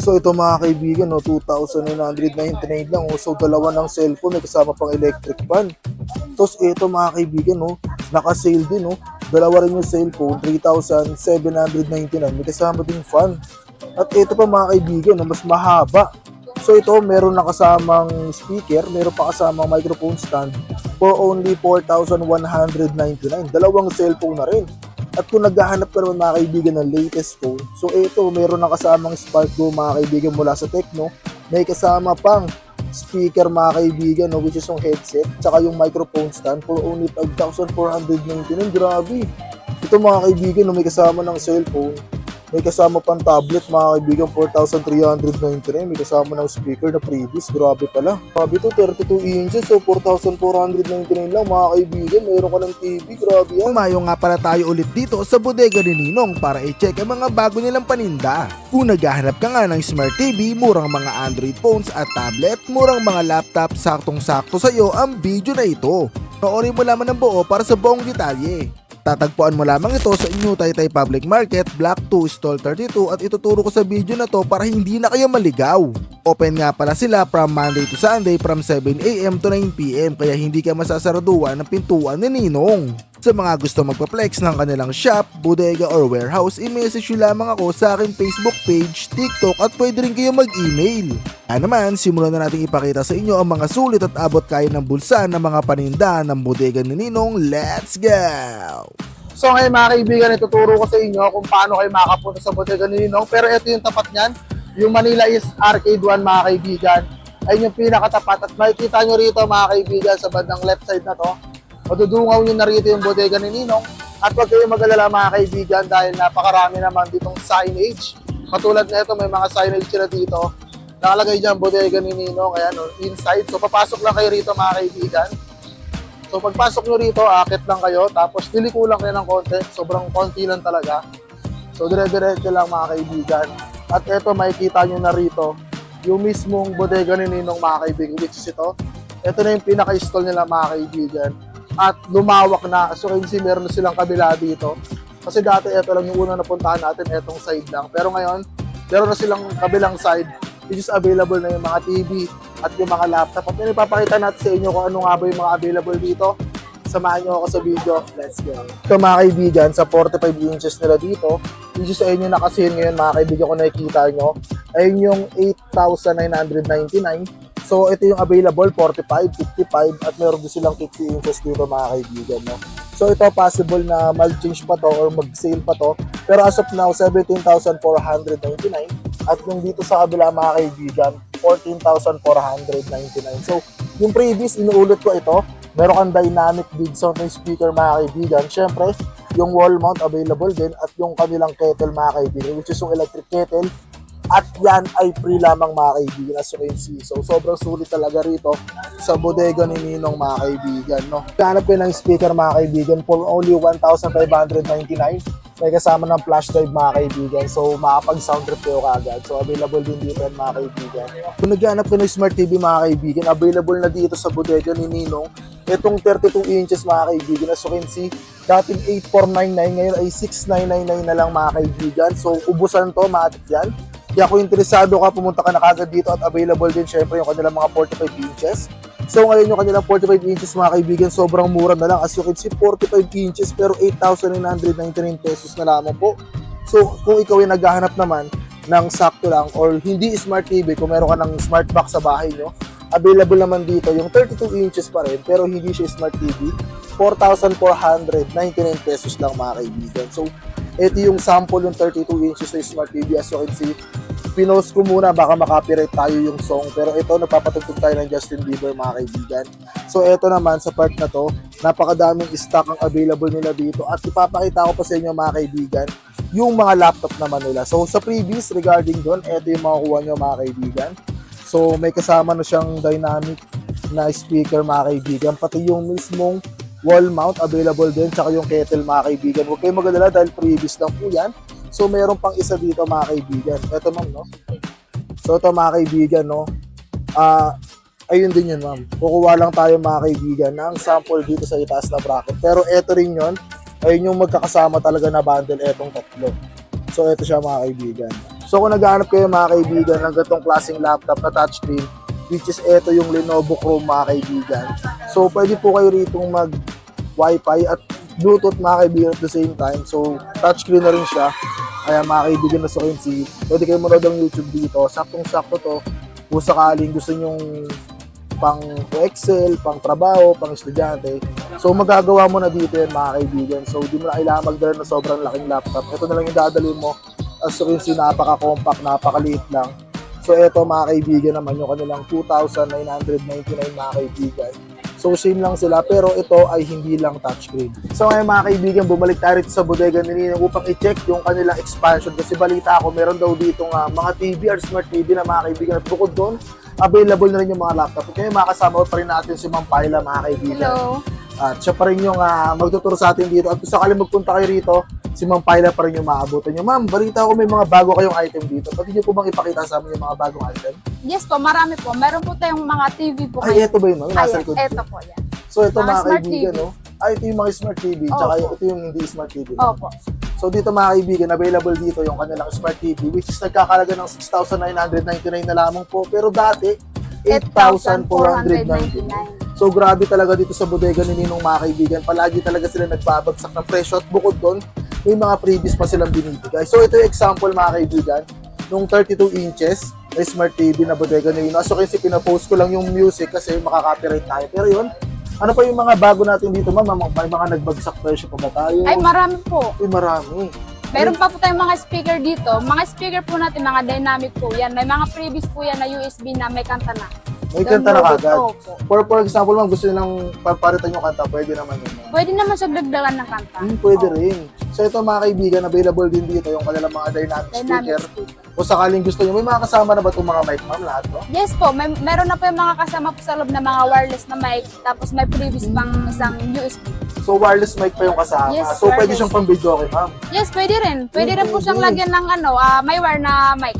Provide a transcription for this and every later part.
So ito mga kaibigan, no, 2,999 lang. Oh. So dalawa ng cellphone, may kasama pang electric fan. Tapos ito mga kaibigan, no, naka-sale din. No. Dalawa rin yung cellphone, 3,799. May kasama din fan. At ito pa mga kaibigan, no, mas mahaba. So ito, meron na kasamang speaker, meron pa kasamang microphone stand for only 4,199. Dalawang cellphone na rin. At kung naghahanap ka naman mga kaibigan ng latest phone, so ito, meron na kasamang Spark Go mga kaibigan mula sa Tecno. May kasama pang speaker mga kaibigan, no, which is yung headset, tsaka yung microphone stand for only 5,499. Grabe. Ito mga kaibigan, no, may kasama ng cellphone, may kasama pang tablet, mga kaibigan, 4,399. May kasama ng speaker na previous. Grabe pala. Grabe to, 32 inches. So, 4,499 lang, mga kaibigan. Mayroon ka ng TV. Grabe yan. Umayo nga pala tayo ulit dito sa bodega ni Ninong para i-check ang mga bago nilang paninda. Kung naghahanap ka nga ng Smart TV, murang mga Android phones at tablet, murang mga laptop, saktong-sakto sa iyo ang video na ito. Noorin mo lamang ng buo para sa buong detalye. Tatagpuan mo lamang ito sa New Taytay Public Market, Block 2, Stall 32 at ituturo ko sa video na to para hindi na kayo maligaw. Open nga pala sila from Monday to Sunday from 7am to 9pm kaya hindi ka masasaraduan ng pintuan ni Ninong. Sa mga gusto magpa-flex ng kanilang shop, bodega or warehouse, i-message nyo lamang ako sa aking Facebook page, TikTok at pwede rin kayo mag-email. Kaya naman, simulan na natin ipakita sa inyo ang mga sulit at abot kaya ng bulsa ng mga paninda ng bodega ni Ninong. Let's go! So ngayon mga kaibigan, ituturo ko sa inyo kung paano kayo makapunta sa bodega ni Ninong. Pero ito yung tapat niyan. Yung Manila is Arcade 1 mga kaibigan. Ayun yung pinakatapat. At makikita nyo rito mga kaibigan sa bandang left side na to. Madudungaw nyo na rito yung bodega ni Ninong. At huwag kayong mag-alala mga kaibigan dahil napakarami naman ditong signage. Katulad na ito, may mga signage sila dito. Nakalagay dyan bodega ni Ninong, ayan, oh, inside. So papasok lang kayo rito mga kaibigan. So pagpasok nyo rito, akit lang kayo, tapos niliko lang kayo ng konti, sobrang konti lang talaga. So dire-diretso lang mga kaibigan. At eto makikita nyo na rito, yung mismong bodega ni Ninong mga kaibigan, which is ito. Ito na yung pinaka-stall nila mga kaibigan. At lumawak na, so kasi meron na silang kabila dito. Kasi dati ito lang yung unang napuntahan natin, etong side lang. Pero ngayon, meron na silang kabilang side, which is available na yung mga TV, at yung mga laptop. At ipapakita natin sa inyo kung ano nga ba yung mga available dito. Samahan nyo ako sa video. Let's go. Ito mga kaibigan, sa 45 inches nila dito, which is ayun yung nakasin ngayon mga kaibigan kung nakikita nyo, ayun yung 8,999. So ito yung available, 45, 55, at meron din silang 50 inches dito mga kaibigan. No? So ito possible na mag-change pa to or mag-sale pa to. Pero as of now, 17,499. At yung dito sa kabila mga kaibigan, 14,499. So, yung previous, inuulit ko ito. Meron kang dynamic big sound ng speaker mga kaibigan. Siyempre, yung wall mount available din at yung kanilang kettle mga kaibigan, which is yung electric kettle. At yan ay free lamang mga kaibigan as you. So sobrang sulit talaga rito sa bodega ni Ninong mga kaibigan. No? Hanap ko ng speaker mga kaibigan for only 1,599 may kasama ng flash drive mga kaibigan. So, makapag-sound trip kayo kagad. So, available din dito yan mga kaibigan. Kung naghanap ka ng Smart TV mga kaibigan, available na dito sa bodega ni Ninong. Itong 32 inches mga kaibigan. As you dating 8499, ngayon ay 6999 na lang mga kaibigan. So, ubusan to, maatik yan. Kaya kung interesado ka, pumunta ka na kagad dito at available din syempre yung kanilang mga 45 inches. So ngayon yung kanilang 45 inches mga kaibigan, sobrang mura na lang. As you can see, 45 inches pero 8,999 pesos na lamang po. So kung ikaw ay naghahanap naman ng sakto lang or hindi smart TV, kung meron ka ng smart box sa bahay nyo, available naman dito yung 32 inches pa rin pero hindi siya smart TV. 4,499 pesos lang mga kaibigan. So ito yung sample yung 32 inches na smart TV as you can see pinost ko muna baka makapiright tayo yung song. Pero ito nagpapatugtog tayo ng Justin Bieber mga kaibigan. So ito naman sa part na to napakadaming stock ang available nila dito. At ipapakita ko pa sa inyo mga kaibigan yung mga laptop naman nila. So sa previous regarding doon ito yung makukuha nyo mga kaibigan. So may kasama na siyang dynamic na speaker mga kaibigan. Pati yung mismong wall mount available din tsaka yung kettle mga kaibigan huwag kayong magalala dahil previous lang po yan So meron pang isa dito mga kaibigan. Ito ma'am, no? So ito mga kaibigan, no? Ah, ayun din yun ma'am. Kukuha lang tayo mga kaibigan ng sample dito sa itaas na bracket. Pero ito rin yun. Ayun yung magkakasama talaga na bundle etong tatlo. So ito siya mga kaibigan. So kung naghahanap kayo mga kaibigan ng gatong klaseng laptop na touchscreen, which is ito yung Lenovo Chrome mga kaibigan. So pwede po kayo rito mag Wi-Fi at Bluetooth mga kaibigan at the same time. So touchscreen na rin siya. Kaya mga kaibigan na sa si pwede kayo manood ng YouTube dito. Saktong-sakto to kung sakaling gusto nyong pang Excel, pang trabaho, pang estudyante. So magagawa mo na dito yan mga kaibigan. So di mo na kailangan magdala ng sobrang laking laptop. Ito na lang yung dadalhin mo. As you can see, napaka-compact, napakaliit lang. So ito mga kaibigan naman yung kanilang 2,999 mga kaibigan. So same lang sila pero ito ay hindi lang touchscreen. So ngayon mga kaibigan, bumalik tayo rito sa bodega ni Ninong upang i-check yung kanilang expansion kasi balita ako meron daw dito nga mga TV or smart TV na mga kaibigan at bukod doon, available na rin yung mga laptop. Ngayon makasama pa rin natin si Ma'am Paila mga kaibigan. Hello. At siya pa rin yung ah, magtuturo sa atin dito. At kung sakaling magpunta kayo rito, si Ma'am Paila pa rin yung maabutan nyo. Ma'am, balita ko may mga bago kayong item dito. Pwede nyo po bang ipakita sa amin yung mga bagong item? Yes po, marami po. Meron po tayong mga TV po Ay, eto ba yun? Ma'am? Likod eto ko. po yan. So, ito Mga mga kaibigan, TV. no? Ay, ito yung mga smart TV. Tsaka Opo. ito yung hindi smart TV. Opo. So, dito mga kaibigan, available dito yung kanilang smart TV, which is nagkakalaga ng 6,999 na lamang po. Pero dati, 8,499. 8,499. So grabe talaga dito sa bodega ni Ninong mga kaibigan. Palagi talaga sila nagbabagsak ng presyo at bukod doon, may mga previous pa silang binibigay. So ito yung example mga kaibigan, nung 32 inches na smart TV na bodega ni Ninong. So kasi pinapost ko lang yung music kasi makaka-copyright tayo. Pero yun, ano pa yung mga bago natin dito ma'am? May mga nagbagsak presyo pa ba tayo? Ay, marami po. Uy, marami. Meron pa po tayong mga speaker dito. Mga speaker po natin, mga dynamic po yan. May mga previous po yan na USB na may kanta na. May kanta na po. For, for example ma'am, gusto nilang paparitan yung kanta, pwede naman yun. ma'am. Pwede naman siya dagdagan ng kanta. Hmm, pwede Oo. rin. So ito mga kaibigan, available din dito yung kanilang mga dynamic, Dynamic speaker. speaker. O sakaling gusto nyo, may mga kasama na ba itong mga mic ma'am lahat no? Yes po, may, meron na po yung mga kasama po sa loob na mga wireless na mic. Tapos may previous pang isang USB. So wireless mic pa yung kasama. Yes, so pwede wireless. siyang pang video okay ma'am. Yes, pwede rin. Pwede rin po Pwede. siyang lagyan ng ano, ah, may wire na mic.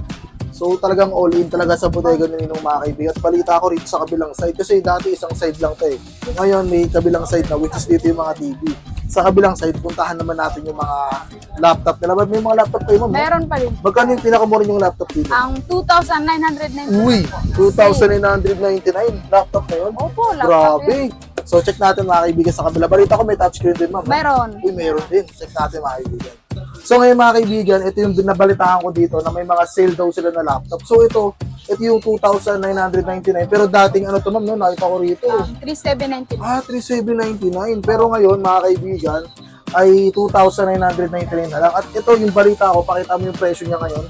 So talagang all in talaga sa bodega ni Ninong mga kaibigan. At balita ko rito sa kabilang side kasi dati isang side lang to eh. Ngayon may kabilang side na which is dito yung mga TV. Sa kabilang side, puntahan naman natin yung mga laptop nila. Ba't may mga laptop kayo ma'am? Meron pa rin. Magkano yung pinakamura yung laptop dito? Ang 2,999 Uy, po. 2,999 laptop na yun. Opo, laptop Grabe. yun. So check natin mga kaibigan sa kabila. Balita ko may touchscreen din ma'am. Meron. Uy, meron din. Check natin mga kaibigan. So ngayon mga kaibigan, ito yung nabalitaan ko dito na may mga sale daw sila na laptop. So ito, ito yung 2,999. Pero dating ano to ma'am, no? nakita ko rito. Ang 3,799. Ah, 3,799. Pero ngayon mga kaibigan, ay 2,999 na lang. At ito yung balita ko, pakita mo yung presyo niya ngayon.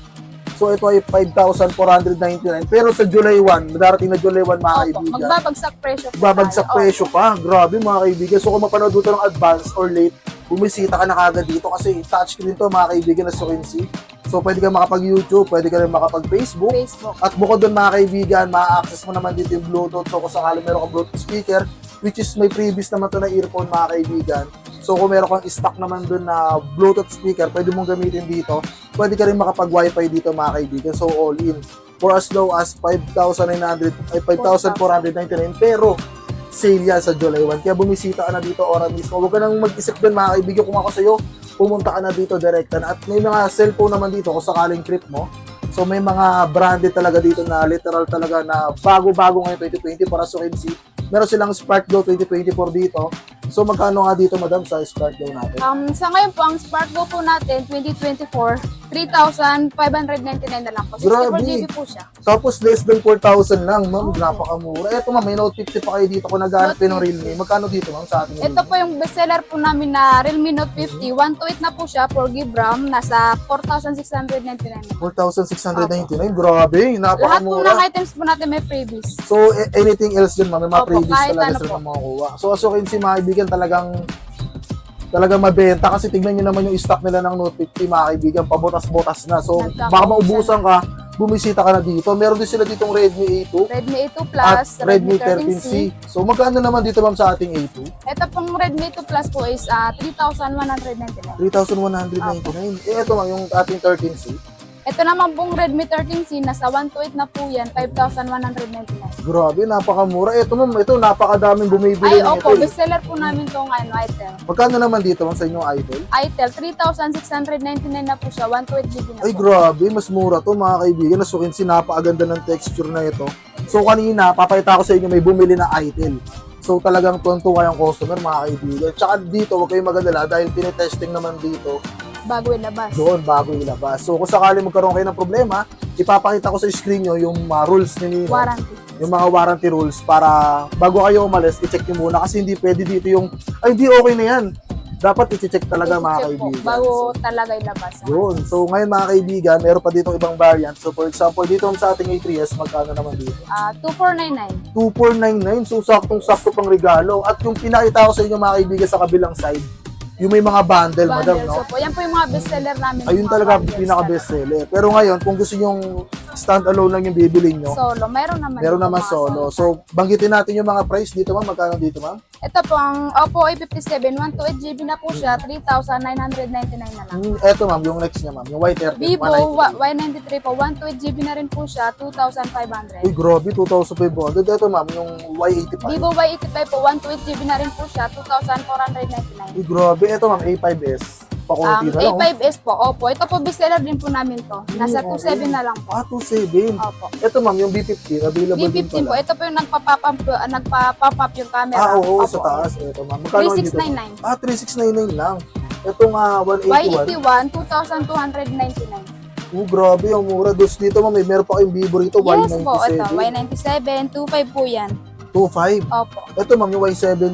So ito ay 5,499. Pero sa July 1, darating na July 1 mga Opo, kaibigan. magbabagsak presyo po babagsak tayo. presyo pa. Grabe mga kaibigan. So kung mapanood mo ito ng advance or late, bumisita ka na kagad dito kasi touchscreen to mga kaibigan as you can see. So pwede ka makapag-YouTube, pwede ka rin makapag-Facebook. Facebook. At bukod doon mga kaibigan, ma-access mo naman dito yung Bluetooth. So kung sakali meron kang Bluetooth speaker, which is may previous naman to na earphone mga kaibigan. So kung meron kang stock naman doon na Bluetooth speaker, pwede mong gamitin dito. Pwede ka rin makapag-wifi dito mga kaibigan. So all in. For as low as 5,900, ay 5,499. Pero sale yan sa July 1. Kaya bumisita ka na dito ora mismo. Huwag ka nang mag-isip doon mga kaibigan kung ako sa'yo. Pumunta ka na dito direkta. At may mga cellphone naman dito kung sakaling trip mo. So may mga branded talaga dito na literal talaga na bago-bago ngayon 2020 para sa see. Meron silang Spark Go 2024 dito. So magkano nga dito madam sa Spark Go natin? Um, sa ngayon po, ang Spark Go po natin, 2024, 3,599 na lang po. 64 Grabe. GB po siya. Tapos less than 4,000 lang ma'am. Napakamura. Eto ma'am, may Note 50 pa kayo dito kung naghanap kayo ng Realme. Magkano dito ma'am sa ating Ito po yung bestseller po namin na Realme Note 50. 128 na po siya, 4 GB RAM. Nasa 4,699 na. 4,699. Grabe, Lahat po napakamura. ng items po natin may freebies. So, a- anything else dyan, ma'am, may mga Opo, previous kahit talaga ano sila po. na makukuha. So, as you can see, mga kaibigan, talagang talagang mabenta kasi tignan nyo naman yung stock nila ng Note 50, mga kaibigan, pabutas-butas na. So, baka maubusan ka, bumisita ka na dito. Meron din sila ditong Redmi A2 Redmi A2 at Plus, Redmi 13C. So, magkano naman dito, ma'am, sa ating A2? Ito pong Redmi A2 Plus po is ah, 3,199. 3,199. Eh, ito, ma'am, yung ating 13C. Ito naman pong Redmi 13C, nasa 128 na po yan, 5,199. Grabe, napakamura. Ito ma'am, ito napakadaming bumibili Ay, ng opo, ito. bestseller po namin itong ano, item. Magkano naman dito ma'am sa inyong idol? Itel, 3,699 na po siya, 128GB na Ay po. grabe, mas mura to mga kaibigan. Nasukin si napakaganda ng texture na ito. So kanina, papakita ko sa inyo may bumili na item. So talagang tunto kayong customer mga kaibigan. Tsaka dito, huwag kayong magadala dahil tinetesting naman dito Bago ilabas. doon bago ilabas. So kung sakali magkaroon kayo ng problema, ipapakita ko sa screen nyo yung mga rules ni Nino. Warranty. Yung mga warranty rules para bago kayo umalis, i-check nyo muna kasi hindi pwede dito yung, ay hindi okay na yan. Dapat i-check talaga mga I-check po, kaibigan. Bago talaga ilabas. Yun. So ngayon mga kaibigan, meron pa dito ibang variant. So for example, dito sa ating A3S, magkano naman dito? Ah, 2499. 2499. So saktong-sakto pang regalo. At yung pinakita ko sa inyo mga kaibigan sa kabilang side, yung may mga bundle, madam, Bundle. no? So po, yan po yung mga bestseller namin. Ayun mga talaga bundles pinaka best seller. Pero ngayon, kung gusto nyong stand alone lang yung bibili nyo, Solo, meron naman. meron dito naman mga solo. So banggitin natin yung mga price dito, ma'am. Magkano dito, ma'am? Ito po, ang Oppo A57, 128GB na po siya, 3,999 na lang. Hmm, eto, ma'am, yung next niya, ma'am. Yung Y30. Vivo 193. wa- Y93 po, 128GB na rin po siya, 2,500. Uy, grabe, 2,500. Ito, ma'am, yung Y85. Vivo Y85 po, 128GB na rin po siya, 2,499. Uy, grabe. Ito, ma'am, A5S. Um, Pakunti na lang. oh. A5S po, opo. Ito po, bestseller din po namin to. Nasa Mm, 27 na lang po. Ah, 2.7. Opo. Ito, ma'am, yung B50. Available din B15 po, pala. ito po yung nagpa-pop up, uh, nagpa-pop up yung camera. Ah, oo, Opo. sa taas. Ito, ma'am. Magkano dito? 3699. Ah, 3699 lang. Itong ah, 181. Y81, 2,299. Oh, grabe, ang mura. Dos dito, ma'am. Meron pa kayong Vivo rito. Yes Y97. po, ito. Y97, 25 po yan. 25. Opo. Ito, ma'am, yung Y17.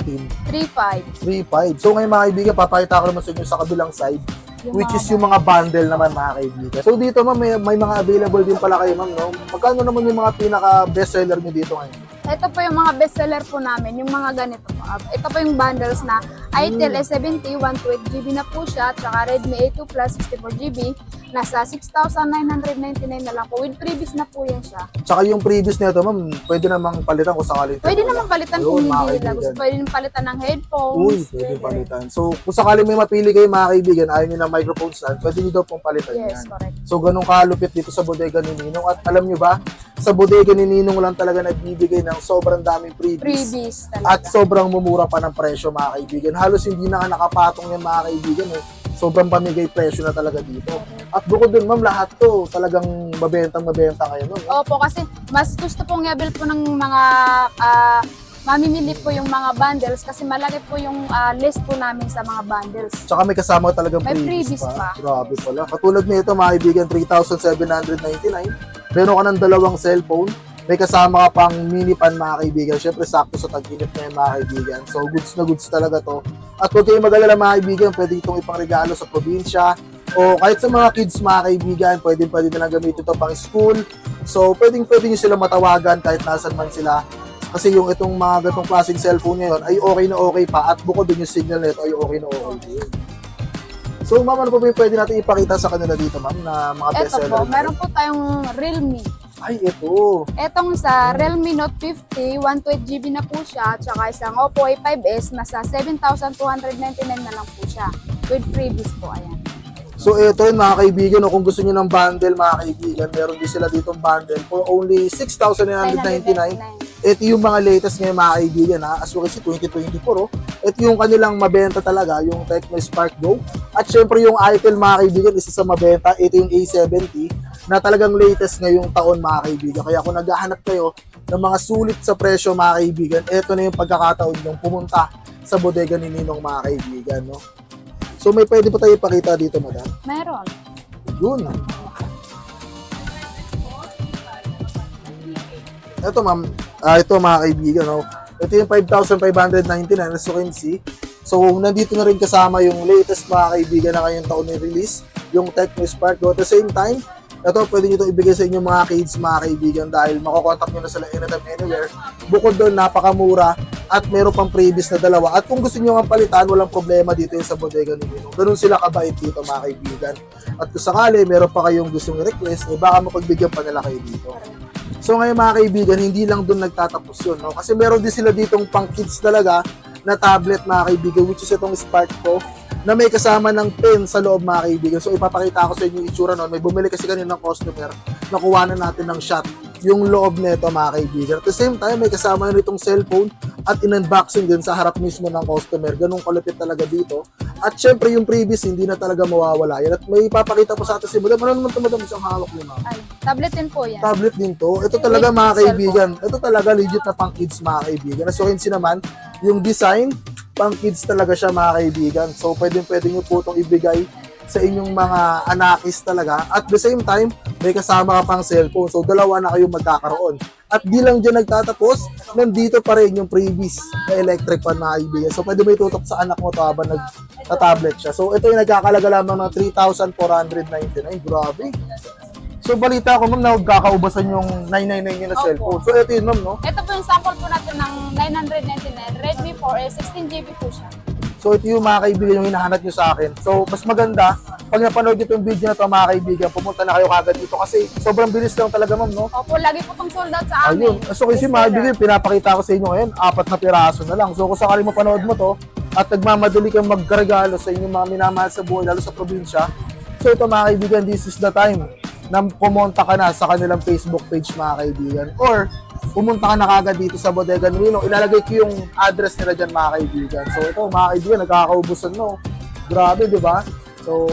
35. 35. So, ngayon, mga kaibigan, papakita ko naman sa inyo sa kabilang side. Yung which mga is yung mga bundle naman, mga kaibigan. So, dito, ma'am, may, may mga available din pala kayo, ma'am, no? Magkano naman yung mga pinaka bestseller nyo dito ngayon? Ito po yung mga bestseller po namin, yung mga ganito po. Ah, Ito po yung bundles na Hmm. S70, 128GB na po siya, tsaka Redmi A2 Plus 64GB. Nasa 6,999 na lang po. With previous na po yan siya. Tsaka yung previous nito, ma'am, pwede namang palitan kung sakali. Pwede naman palitan kung mga hindi nila kaibigan. gusto. Pwede naman palitan ng headphones. Uy, pwede palitan. So, kung sakaling may mapili kayo, mga kaibigan, ayaw nyo ng microphone stand, pwede nyo daw pong palitan Yes, yan. correct. So, ganun kalupit dito sa bodega ni Ninong. At alam nyo ba, sa bodega ni Ninong lang talaga nagbibigay ng sobrang daming freebies. Previous At talaga. sobrang mumura pa ng presyo, mga kaibigan. Halos hindi na nga nakapatong yan, mga kaibigan. Eh. Sobrang pamigay presyo na talaga dito. At bukod dun, ma'am, lahat to talagang mabentang mabenta kayo nun. no? Opo, kasi mas gusto pong i-avail po ng mga ah, mamimili po yung mga bundles kasi malaki po yung ah, list po namin sa mga bundles. Tsaka may kasama talagang May freebies freebies pa. Grabe pala. Katulad nito, mga kaibigan, 3,799. Meron ka ng dalawang cellphone. May kasama ka pang mini pan, mga kaibigan. Siyempre, sakto sa tag-init na yan, mga kaibigan. So, goods na goods talaga to. At huwag kayong mag-alala, mga kaibigan, pwede itong ipangregalo sa probinsya. O kahit sa mga kids, mga kaibigan, pwede pwede na lang gamitin ito pang school. So, pwedeng pwede nyo sila matawagan kahit nasan man sila. Kasi yung itong mga gatong klaseng cellphone ngayon ay okay na okay pa at bukod dun yung signal nito ay okay na okay din. So, ma'am, ano po ba yung pwede natin ipakita sa kanila dito, ma'am, na mga Ito bestseller? po, meron po tayong Realme. Ay, ito. Etong sa Realme Note 50, 128GB na po siya, tsaka isang Oppo A5s, nasa 7,299 na lang po siya. With freebies po, ayan. So, ito yun, mga kaibigan. No, kung gusto niyo ng bundle, mga kaibigan, meron din sila ditong bundle for only 6,999. 999. Ito yung mga latest ngayon, mga kaibigan, ha? As can see, 2024, oh. Ito yung kanilang mabenta talaga, yung Tecno Spark Go. At syempre, yung Itel, mga kaibigan, isa sa mabenta. Ito yung A70 na talagang latest ngayong taon, mga kaibigan. Kaya kung naghahanap kayo ng mga sulit sa presyo, mga kaibigan, ito na yung pagkakataon yung pumunta sa bodega ni Ninong, mga kaibigan, no? So, may pwede pa tayo ipakita dito, madam? Meron. Yun. Ito ma'am, ah ito mga kaibigan, no? ito yung 5,599 as you can see. So, nandito na rin kasama yung latest mga kaibigan na kayong taon ni-release, yung Tecno Spark Go. At the same time, ito, pwede nyo ito ibigay sa inyong mga kids, mga kaibigan, dahil makokontakt nyo na sila anytime, anywhere. Bukod doon, napakamura at meron pang previous na dalawa. At kung gusto nyo ang palitan, walang problema dito yung sa bodega ni Ninong. Ganun sila kabait dito, mga kaibigan. At kung sakali, meron pa kayong gustong request, eh baka mapagbigyan pa nila kayo dito. So ngayon mga kaibigan, hindi lang doon nagtatapos yun. No? Kasi meron din sila ditong pang kids talaga na tablet mga kaibigan, which is itong Spark Pro, na may kasama ng pen sa loob mga kaibigan. So ipapakita ko sa inyo yung itsura nun. May bumili kasi kanina ng customer, nakuha na natin ng shot yung loob nito mga kaibigan. At the same time, may kasama na itong cellphone at in-unboxing din sa harap mismo ng customer. Ganun kalupit talaga dito. At syempre yung previous, hindi na talaga mawawala yan. At may ipapakita po sa atin si Madam. Ano naman ito Madam? Isang hawak niyo ma'am. Ay, tablet din po yan. Tablet din to. Ito talaga mga kaibigan. Ito talaga legit na pang kids mga kaibigan. As you can see naman, yung design, pang kids talaga siya mga kaibigan. So pwede pwede nyo po itong ibigay sa inyong mga anakis talaga. At the same time, may kasama ka pang cellphone. So dalawa na kayong magkakaroon. At di lang dyan nagtatapos, nandito pa rin yung previous na electric fan mga kaibigan. So pwede mo itutok sa anak mo to habang nag-tablet siya. So ito yung nagkakalaga lamang ng 3,499. Grabe. So balita ko ma'am na nagkakaubasan yung 999 nyo na Opo. cellphone. So ito yun ma'am no? Ito po yung sample po natin ng 999 Redmi 4S, 16GB po siya. So ito yung mga kaibigan yung hinahanap nyo sa akin. So mas maganda, pag napanood nyo itong video na to mga kaibigan, pumunta na kayo kagad dito kasi sobrang bilis lang talaga ma'am no? Opo, lagi po itong sold out sa amin. Ayun. So kasi mga kaibigan, pinapakita ko sa inyo ngayon, apat na piraso na lang. So kung sakali mapanood mo to, at nagmamadali kang magregalo sa inyong mga minamahal sa buhay, lalo sa probinsya, so ito mga kaibigan, this is the time na pumunta ka na sa kanilang Facebook page mga kaibigan. Or, pumunta ka na kagad dito sa Bodega ni Nino. Ilalagay ko yung address nila dyan mga kaibigan. So ito mga kaibigan, nagkakaubusan no. Grabe, di ba? So,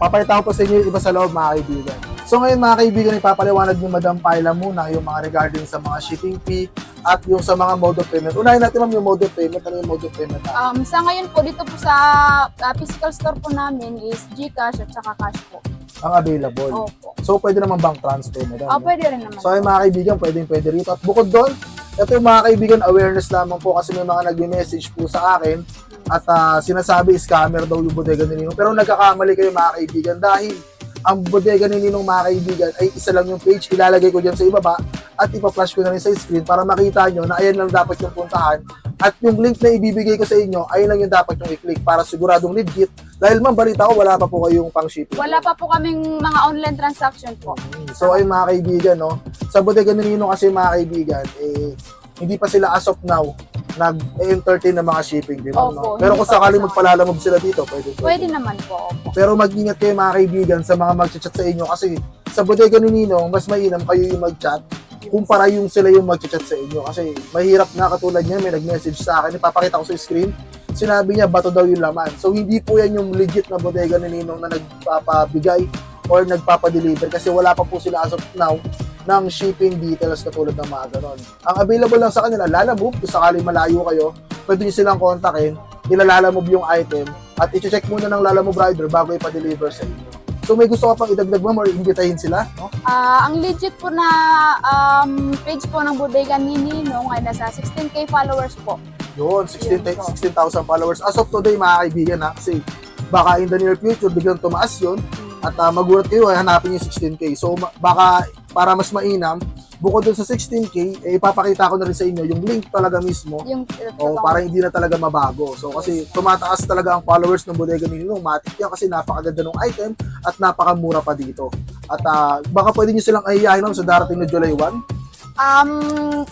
papayta ko pa sa inyo yung iba sa loob mga kaibigan. So ngayon mga kaibigan, ipapaliwanag ni Madam Paila muna yung mga regarding sa mga shipping fee at yung sa mga mode of payment. Unahin natin ma'am yung mode of payment. Ano yung mode of payment natin? Um, sa ngayon po, dito po sa ah, physical store po namin is Gcash at saka cash po. Ang available. Opo. So pwede naman bank transfer Madam. Ah, no? pwede rin naman. So ay mga kaibigan, pwedeng pwede rito. At bukod doon, ito mga kaibigan, awareness lamang po kasi may mga nagme-message po sa akin at ah, sinasabi scammer daw yung bodega ni Ninong. Pero nagkakamali kayo mga kaibigan dahil ang bodega ni Ninong mga kaibigan ay isa lang yung page. Ilalagay ko dyan sa ibaba at ipa-flash ko na rin sa screen para makita nyo na ayan lang dapat yung puntahan. At yung link na ibibigay ko sa inyo, ayun lang yung dapat yung i-click para siguradong legit. Dahil ma'am, balita ko, wala pa po kayong pang shipping. Wala pa po kaming mga online transaction po. So ay mga kaibigan, no? Sa bodega ni Nino kasi mga kaibigan, eh, hindi pa sila as of now nag-entertain ng mga shipping, di ba? Opo, no? Pero kung kasama. magpalalamog sila dito, pwede. Pwede naman po. Opo. Pero mag-ingat kayo mga kaibigan sa mga mag-chat sa inyo kasi sa bodega ni Nino, mas mainam kayo yung mag-chat kumpara yung sila yung mag-chat sa inyo kasi mahirap nga katulad niya may nag-message sa akin ipapakita ko sa screen sinabi niya bato daw yung laman so hindi po yan yung legit na bodega ni Ninong na nagpapabigay or nagpapadeliver kasi wala pa po sila as of now ng shipping details katulad ng mga ganon. Ang available lang sa kanila, Lalamove, kung sakaling malayo kayo, pwede nyo silang kontakin, ilalalamove yung item, at i-check muna ng Lalamove rider bago ipa-deliver sa inyo. So may gusto ka pang idagdag ma'am or imbitahin sila? No? Ah, ang legit po na um, page po ng bodega ni Ninong ay nasa 16k followers po. Yun, 16 Yun po. 16,000 followers. As of today, mga kaibigan, ha, kasi baka in the near future, biglang tumaas yun, at uh, magulat kayo, ay hanapin yung 16K. So, baka para mas mainam, bukod dun sa 16K, eh, ipapakita ko na rin sa inyo yung link talaga mismo Yung o para hindi na talaga mabago. So, kasi tumataas talaga ang followers ng bodega ni Ninong. Matik yan kasi napakaganda ng item at napakamura pa dito. At ah, baka pwede nyo silang ayayahin ma'am sa darating na July 1. Um,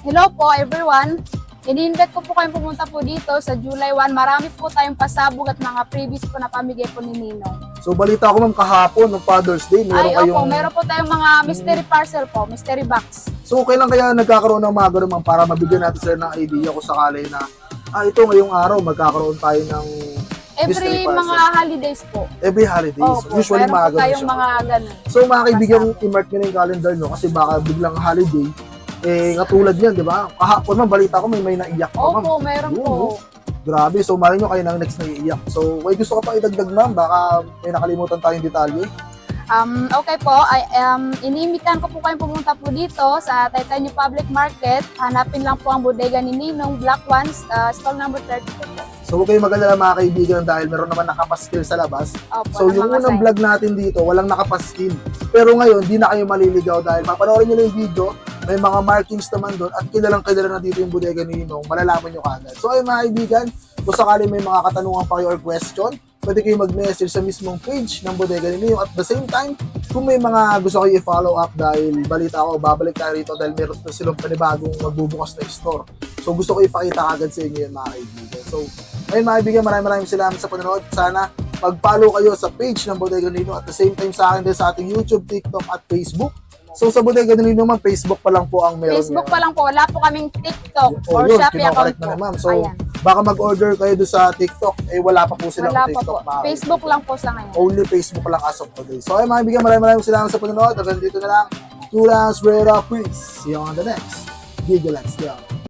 hello po everyone. Ini-invite ko po kayong pumunta po dito sa July 1. Marami po tayong pasabog at mga previous po na pamigay po ni Ninong. So, balita ko ma'am kahapon ng Father's Day, meron Ay, kayong... opo, meron po tayong mga mystery parcel po, mystery box. So, kailan kaya nagkakaroon ng mga ganun ma'am, para mabigyan natin sila ng idea kung sakali na ah, ito ngayong araw magkakaroon tayo ng Mystery Every parcel. mga holidays po. every holidays. Opo, Usually meron mga po ganun tayong siya. mga ganun. So mga kaibigan, i-mark nyo na yung calendar nyo kasi baka biglang holiday, eh katulad yan, di ba? Kahapon man, balita ko may may naiyak pa ma'am. Opo, meron Yun, po. Grabe, so malay nyo kayo nang next na iiyak. So, may gusto ka pa idagdag ma'am, baka may nakalimutan tayong detalye. Um, okay po, ay, um, iniimbitan ko po kayong pumunta po dito sa Taytay Public Market. Hanapin lang po ang bodega ni Ninong Black Ones, uh, stall number 32 po. So, huwag kayong magalala mga kaibigan dahil meron naman nakapaskil sa labas. Opo, So, ng yung unang sign. vlog natin dito, walang nakapaskin. Pero ngayon, di na kayo maliligaw dahil papanoorin nyo lang yung video, may mga markings naman doon at kilalang kilala na dito yung bodega ni Ninong, malalaman nyo kagad. So, ayun mga kaibigan, kung sakali may mga katanungan pa kayo or question, pwede kayo mag-message sa mismong page ng bodega ni Ninong. At the same time, kung may mga gusto kayo i-follow up dahil balita ko, babalik tayo rito dahil meron na silang panibagong magbubukas na store. So, gusto ko ipakita agad sa inyo yun mga kaibigan. So, ayun mga kaibigan, maraming maraming salamat sa panonood. Sana mag-follow kayo sa page ng Bodega Nino at the same time sa akin din sa ating YouTube, TikTok at Facebook. So sa Bodega Nino naman, Facebook pa lang po ang meron. Facebook ngayon. pa lang po. Wala po kaming TikTok Oh, or yun, Shopee account na po. ni ma'am. So, Ayan. Baka mag-order kayo doon sa TikTok, eh wala pa po silang Wala pa po. TikTok. mga Facebook lang po sa ngayon. Only Facebook lang as of today. So, ayun mga kaibigan, maraming maraming salamat sa panonood. Hanggang dito na lang. Rounds, Rera, please. See you on the next video. Let's go.